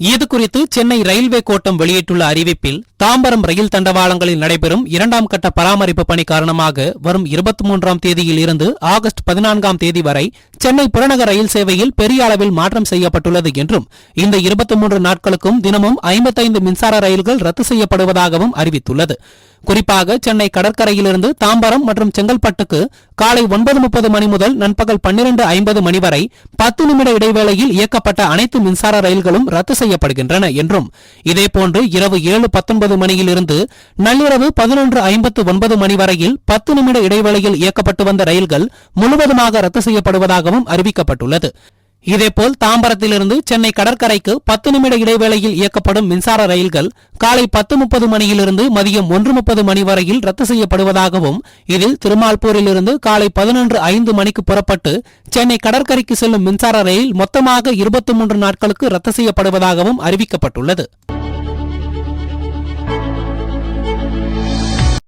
இது குறித்து சென்னை ரயில்வே கோட்டம் வெளியிட்டுள்ள அறிவிப்பில் தாம்பரம் ரயில் தண்டவாளங்களில் நடைபெறும் இரண்டாம் கட்ட பராமரிப்பு பணி காரணமாக வரும் இருபத்தி மூன்றாம் தேதியில் இருந்து ஆகஸ்ட் பதினான்காம் தேதி வரை சென்னை புறநகர் ரயில் சேவையில் பெரிய அளவில் மாற்றம் செய்யப்பட்டுள்ளது என்றும் இந்த இருபத்தி மூன்று நாட்களுக்கும் தினமும் ஐம்பத்தைந்து மின்சார ரயில்கள் ரத்து செய்யப்படுவதாகவும் அறிவித்துள்ளது. குறிப்பாக சென்னை கடற்கரையிலிருந்து தாம்பரம் மற்றும் செங்கல்பட்டுக்கு காலை ஒன்பது முப்பது மணி முதல் நண்பகல் பன்னிரண்டு ஐம்பது மணி வரை பத்து நிமிட இடைவேளையில் இயக்கப்பட்ட அனைத்து மின்சார ரயில்களும் ரத்து செய்யப்படுகின்றன என்றும் இதேபோன்று இரவு ஏழு பத்தொன்பது மணியிலிருந்து நள்ளிரவு பதினொன்று ஐம்பத்து ஒன்பது மணி வரையில் பத்து நிமிட இடைவெளியில் இயக்கப்பட்டு வந்த ரயில்கள் முழுவதுமாக ரத்து செய்யப்படுவதாகவும் அறிவிக்கப்பட்டுள்ளது. இதேபோல் தாம்பரத்திலிருந்து சென்னை கடற்கரைக்கு பத்து நிமிட இடைவேளையில் இயக்கப்படும் மின்சார ரயில்கள் காலை பத்து முப்பது மணியிலிருந்து மதியம் ஒன்று முப்பது மணி வரையில் ரத்து செய்யப்படுவதாகவும் இதில் திருமால்பூரிலிருந்து காலை பதினொன்று ஐந்து மணிக்கு புறப்பட்டு சென்னை கடற்கரைக்கு செல்லும் மின்சார ரயில் மொத்தமாக இருபத்தி மூன்று நாட்களுக்கு ரத்து செய்யப்படுவதாகவும் அறிவிக்கப்பட்டுள்ளது.